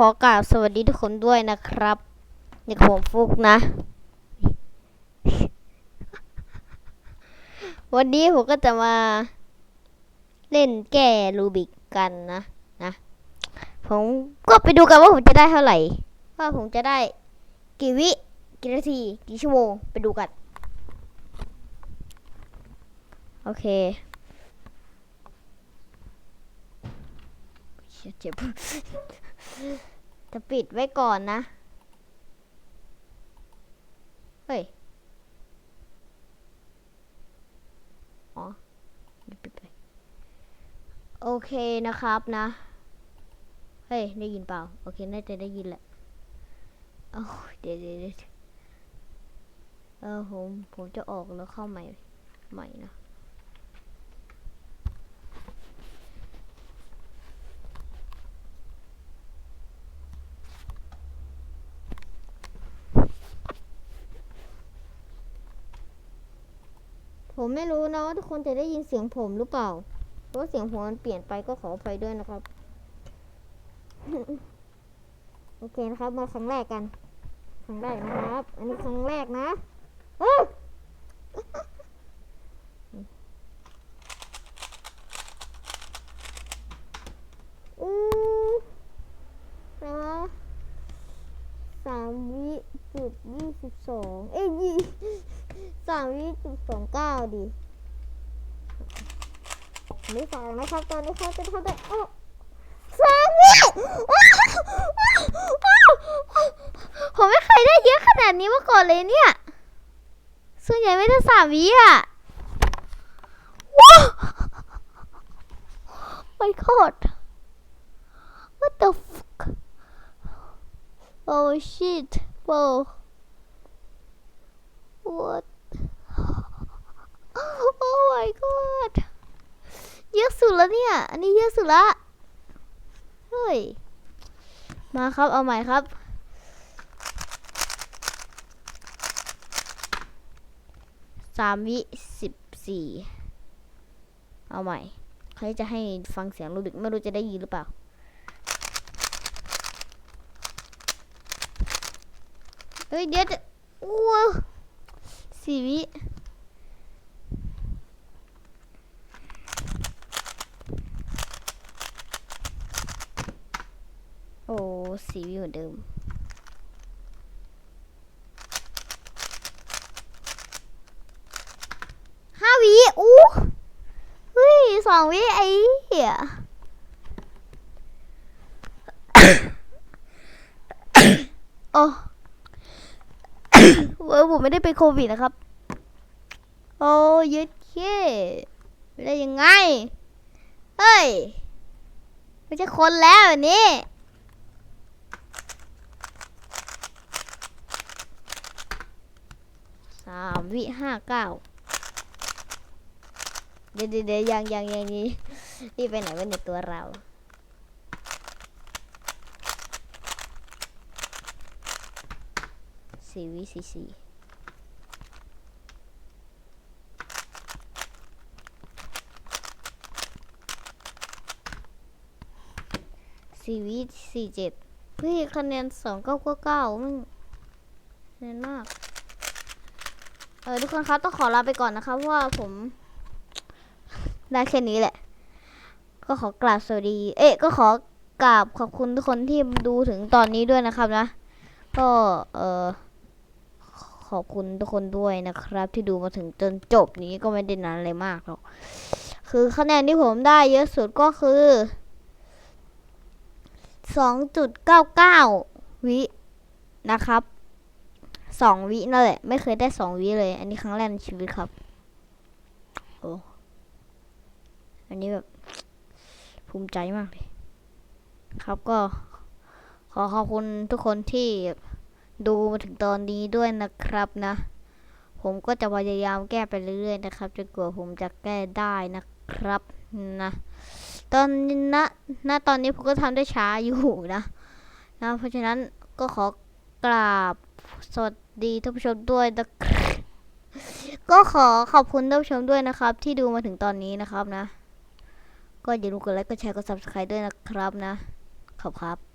ขอกราบสวัสดีทุกคนด้วยนะครับนี่ผมฟุกนะ วันนี้ผมก็จะมาเล่นแก้รูบิกกันนะนะ ผมก็ไปดูกันว่าผมจะได้เท่าไหร่ ว่าผมจะได้กี่วิกี่นาทีกี่ชั่วโมง ไปดูกัน โอเค เจ็บจะปิดไว้ก่อนนะ เฮ้ย อ๋อปิดไปโอเคนะครับนะ เฮ้ย ได้ยินเปล่า โอเค น่าจะได้ยินแหละโอ้ยเดี๋ยวเดี๋ยวเดี๋ยวเออผม ผมจะออกแล้วเข้าใหม่ ใหม่นะ ผมไม่รู้นะว่าทุกคนจะได้ยินเสียงผมหรือเปล่า เพราะเสียงผมมันเปลี่ยนไปก็ขออภัยด้วยนะครับ โอเคนะครับ มาครั้งแรกกัน ครั้งแรกนะครับ อันนี้ครั้งแรกนะเอ้อือนะสามวิจุดยี่สิบสองเอ้ยยี่ สามวิจุดสองเก้าดิไม่ฟังนะครับ ตอนนี้เขาจะทำได้โอ้สามวิผมไม่เคยได้เยอะขนาดนี้มาก่อนเลยเนี่ย ส่วนใหญ่ไม่ได้สามวิอะว้าว my god what the fuck oh shit whoa what my god เยอะสุดแล้วเนี่ย อันนี้เยอะสุดละ เฮ้ย มาครับเอาใหม่ครับ สามวิสิบสี่ เอาใหม่ ใครจะให้ฟังเสียงรูบิกไม่รู้จะได้ยินหรือเปล่าเฮ้ยเดี๋ยวจะว้วสี่วิ โอ้ สีวิวเหมือนเดิม ห้าวิอู้เฮ้ยสองวิไอ้เหี้ยโอ้เว้ยผมไม่ได้เป็นโควิดนะครับ โอ้ยึดเคไม่ได้ยังไง เฮ้ย ไม่ใช่คนแล้วอันนี้ สามวิห้าเก้าเดี๋ยวเดี๋ยวเดี๋ยวยังยังยังนี้นี่ไปไหนวะในยตัวเราสี่วิสี่สี่สี่วิสี่เจ็ดเฮ้ยคะแนนสองเก้าเก้าเก้ามันคะแนนมาก เออทุกคนครับต้องขอลาไปก่อนนะคะเพราะว่าผมได้แค่นี้แหละ ก็ขอกราบสวัสดี เอ๊ะ ก็ขอกราบขอบคุณทุกคนที่ดูถึงตอนนี้ด้วยนะครับนะ ก็เออขอบคุณทุกคนด้วยนะครับ ที่ดูมาถึงจนจบนี้ก็ไม่ได้นานอะไรมากหรอกคือคะแนนที่ผมได้เยอะสุดก็คือสองจุดเก้าเก้าวินะครับ สองวินั่นแหละ ไม่เคยได้สองวิเลย อันนี้ครั้งแรกในชีวิตครับโอ้อันนี้แบบ ภูมิใจมากเลย ครับก็ ขอขอบคุณทุกคนที่ดูมาถึงตอนนี้ด้วยนะครับนะ ผมก็จะพยายามแก้ไปเรื่อยๆนะครับจนกว่าผมจะแก้ได้นะครับนะตอนนี้นะณตอนนี้ผมก็ทำได้ช้าอยู่นะนะ เพราะฉะนั้นก็ขอกราบ สวัสดีท่านผู้ชมด้วยนะครับก็ขอขอบคุณท่านผู้ชมด้วยนะครับ ที่ดูมาถึงตอนนี้นะครับนะ ก็อย่าลืมกดไลค์กดแชร์กด subscribe ด้วยนะครับนะ ขอบครับ